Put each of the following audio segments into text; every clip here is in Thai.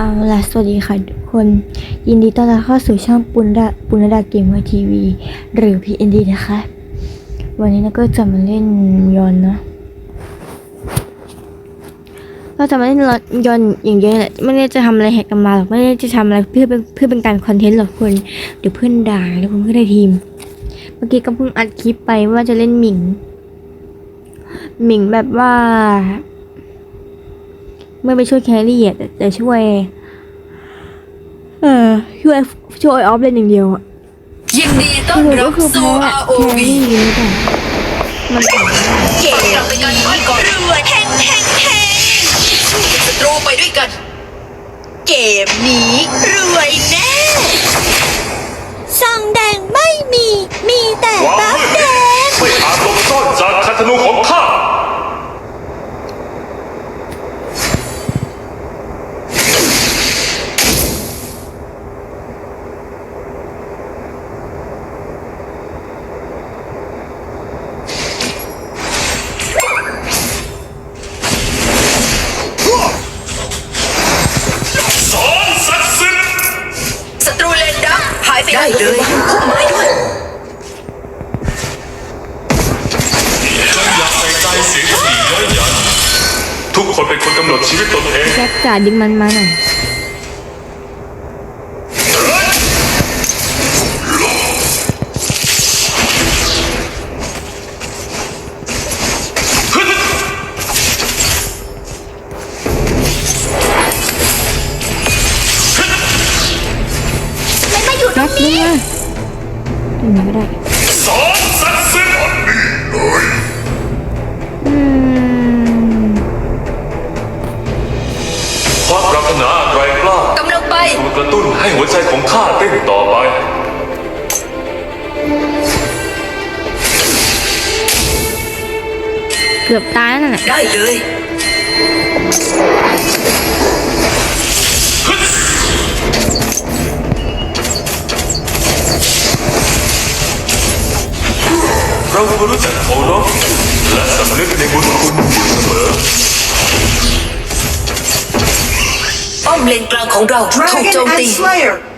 เอาล่ะสวัสดีค่ะทุกคน ยินดีต้อนรับเข้าสู่ช่องปุณดาปุณดาเกมเมอร์ทีวี หรือ PND นะคะ วันนี้เราก็จะมาเล่นยอนนะเราจะมาเล่นยอนต์อย่างเดียวแหละไม่ได้จะทำอะไรแหกกันมาหรอกไม่ได้จะทำอะไรเพื่อเป็นเพื่อเป็นการคอนเทนต์หรอกคนเดี๋ยวเพื่อนด่าแล้วผมก็ได้ทีม เมื่อกี้ก็เพิ่งอัดคลิปไปว่าจะเล่นหมิง หมิงแบบว่า ไม่ไปช่วยแครี่อะแต่แต่ช่วย เออช่วยช่วยออฟเล่นอย่างเดียวอะยินดีต้อนคือรัก็บคือแพ้สู่แค ROV รี่อยู่แต่มันถามว่าเก่งเราเป็นการบ้านก่อนรวยแห่งแห่งแห่งสู้กับศัตรูไปด้วยกัน เกมนี้รวยแน่ ซองแดงไม่มี มีแต่ความบัฟ มืด แด นี้ ง ไม่อาจหลบซ่อนจากคันธนูของข้า สอนศักดิ์สิทธิ์ ศัตรูเลนดักหาย ไปได้เลยพุ่มไม้ด้วยจงอย่าใส่ใจเสียงสี่ย้อยยัน ทุกคนเป็นคนกำหนดชีวิตตนเอง แจ็คจ่าดึงมันมาหน่อย ของข้าเต้นต่อไป เกือบตายแล้วนั่นแหละได้เลย เราควรรู้จักเคารพและสำนึกในบุญคุณอยู่เสมอ ป้อมเลนกลางของเราถูก Dragon โจม and ตี Slayer have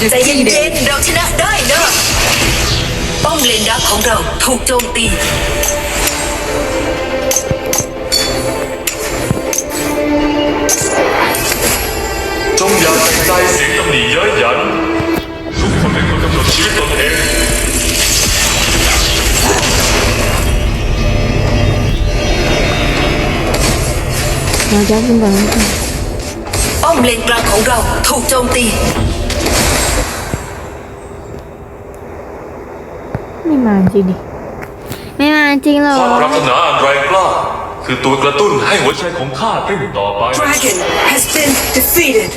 ษ has ด้วย been ใจเย็น defeated. ๆเราชนะได้นะป้อมเลนดักของเราถูกโจมตี จงอย่าใส่ใจเสียงตำหนิเย้ยหยัน ทุกคนเป็นคนกำหนดชีวิตตนเอง เราแจ็คดึงก่อนนะ ป้อมเลนกลางของเราถูกโจมตี ไม่มาจริงดิ ไม่มาจริงหรอ ความปรารถนาอันแรงกล้าคือตัวกระตุ้นให้หัวใจของข้าเต้นต่อไป Dragon has been defeated.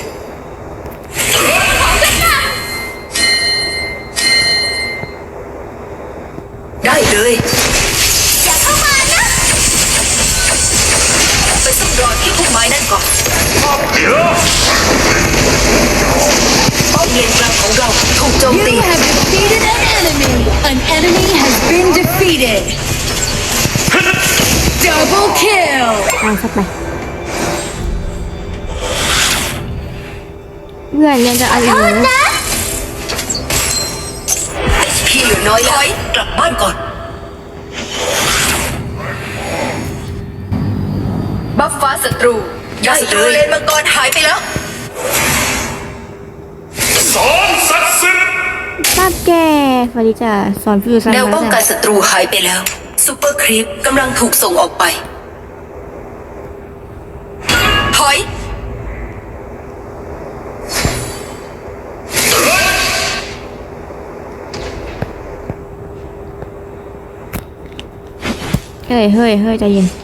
Double kill. ตายสักไปเพื่อนยังจะเอะไรเลยพี่เหลือน้อยแล้วกลับบ้านก่อน บัฟฟ้าศัตรูได้เลยเลนมังกรหายไปแล้วสอนศักดิ์สิทธิ์ทราบแกสวัสดีจ้ะสอนฟิวซันแนวมาป้องกันจ้ะศัตรูหายไปแล้วซูเปอร์ครีปกำลังถูกส่งออกไป khói hơi hơi hơi cho gì?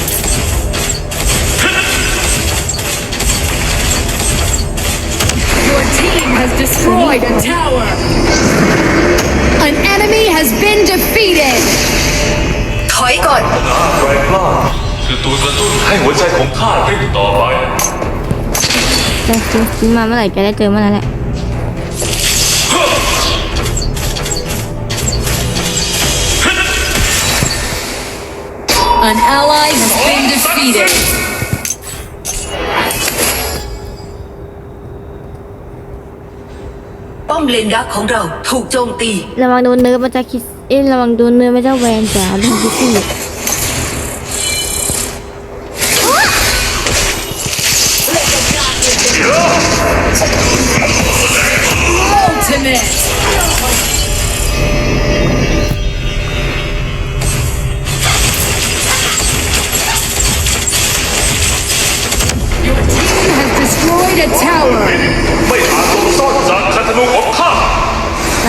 Your team has destroyed a tower. An enemy has been defeated. ถอยก่อน หน้าแรงกล้าคือตัวกระตุ้นให้หัวใจของข้าเต้นต่อไป จะซื้อมาเมื่อไหร่จะได้เจอเมื่อนั้นแหละ An ally has been defeated. ป้อมเลนดักของเราถูกโจมตี ระวังโดนเนื้อมันจะคิดเอ้ยระวังโดนเนื้อมันจะแวนจ๋าโดนคิดสิ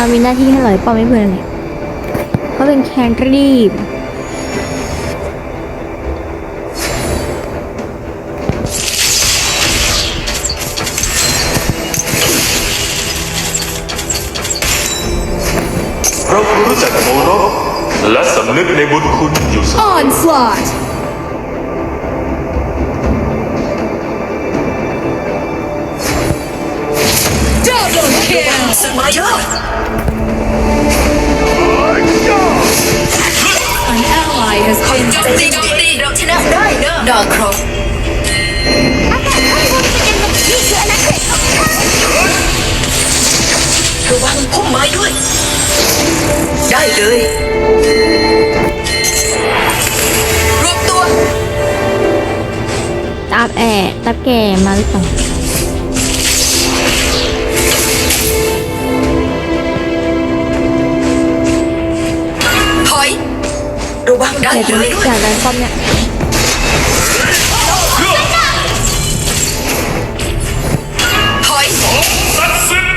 ามีหน้าที่ให้หลอยป้อมไม่เพื่อนเลยเขาเป็นแคนรีบเราควรรู้จักเคารพและสำนึกในบุญคุณอยู่เสมอ Onslaught. ะวังพุ่มไม้ด้วย ได้เลย รวบตัว ตาบแอะตาบแก่มาหรือเปล่า อยากเลได้ยด้วยอยากได้ป้อมเนี่ยถอยศักดิ์สิทธิ์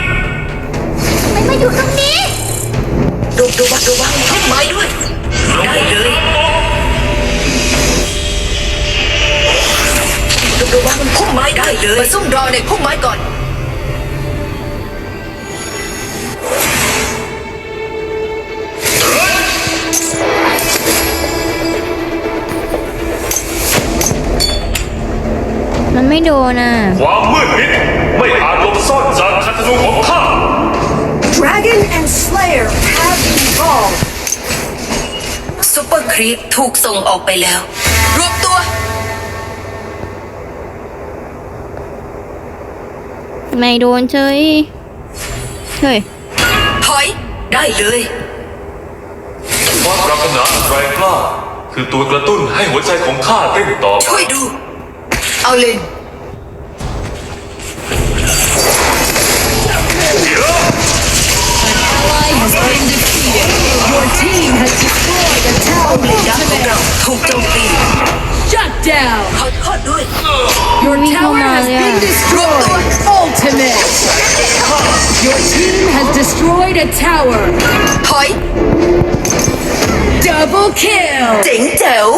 มันมาอยู่ตรงนี้ระระวังระวังพุ่มไม้ด้วยได้เลยระระวังพุ่มไม้ได้เลยมาซุ่มรอในพุ่มไม้ก่อน มันไม่โดนอะ ความมืดมิดไม่อาจหลบซ่อนจากคันธนูของข้า Dragon and Slayer have evolved. ซูเปอร์ครีปถูกส่งออกไปแล้ว รวบตัว ไม่โดนเฉยเฮ้ย ถอย ได้เลยความปรารถนาอันแรงกล้าคือตัวกระตุ้นให้หัวใจของข้าเต้นต่อไปช่วยดู เอาเลน ally has been defeated. Your team has destroyed a ป้อมเลนดักของ tower. เราถูกโจมตี Shut down. ขอโทษด้วย Your Umi tower has Komaya. been destroyed. Ultimate. Your team has destroyed a tower. ถอย Double kill. เจ๋งแจ๋ว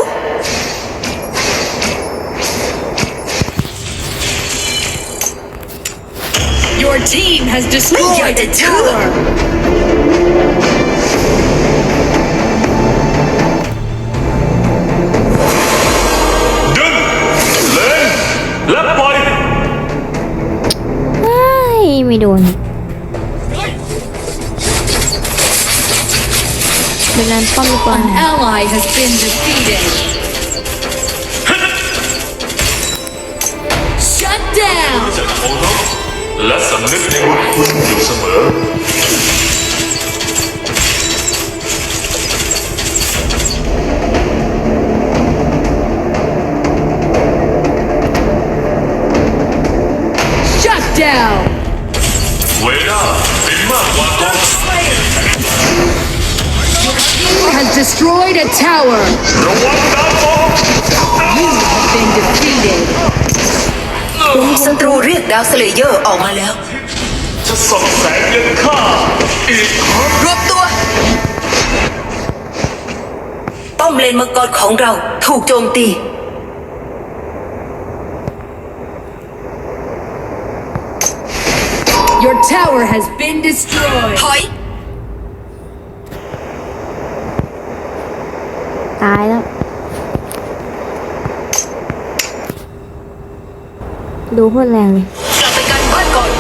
Your team has destroyed a tower. ดึงเล่นและปล่อย ไม่ไม่โดนเป็นการป้อมดีกว่า An ally has been defeated. Shut down. และสำนึกในบุญคุณอยู่เสมอ Shut down. เวด้าเป็นมากกว่ากอง has destroyed a tower. ระวังดาบฟอง You have been defeated. ศัตรูเรียกดาวสเลเยอร์ออกมาแล้ว จะส่องแสงเงินข้าอีกครั้งรวบตัว ป้อมเลนมังกรของเราถูกโจมตี Your tower has been destroyed. ถอย ตายแล้ว ดูโคตรแรงเลย กลับไปกันบ้านก่อน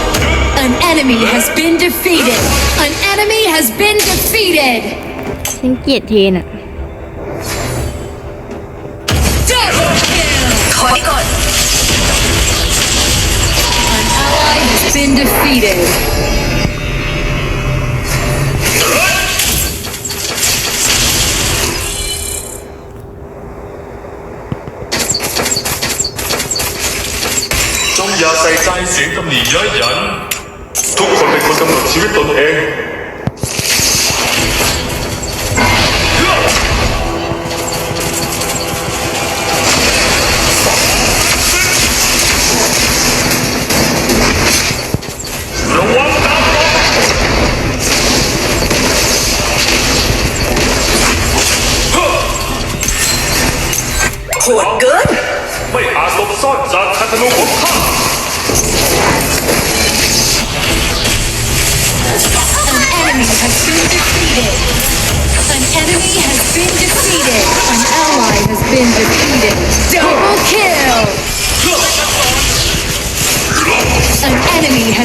An enemy has been defeated. An enemy has been defeated. ฉันเกลียดเทนอะ Double kill. ถอยก่อน An ally has been defeated. จงอย่าใส่ใจเสียงตำหนิเย้ยหยัน ทุกคนเป็นคนกำหนดชีวิตตนเองระวังดาวตกโหดเกิน ไม่อาจหลบซ่อนจากคันธนูของข้า been defeated. An enemy has been defeated. An ally has been defeated. Double kill. An enemy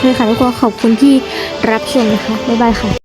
เคค่ะทุกคนขอบคุณที่รับชมนะคะ บ๊ายบายค่ะ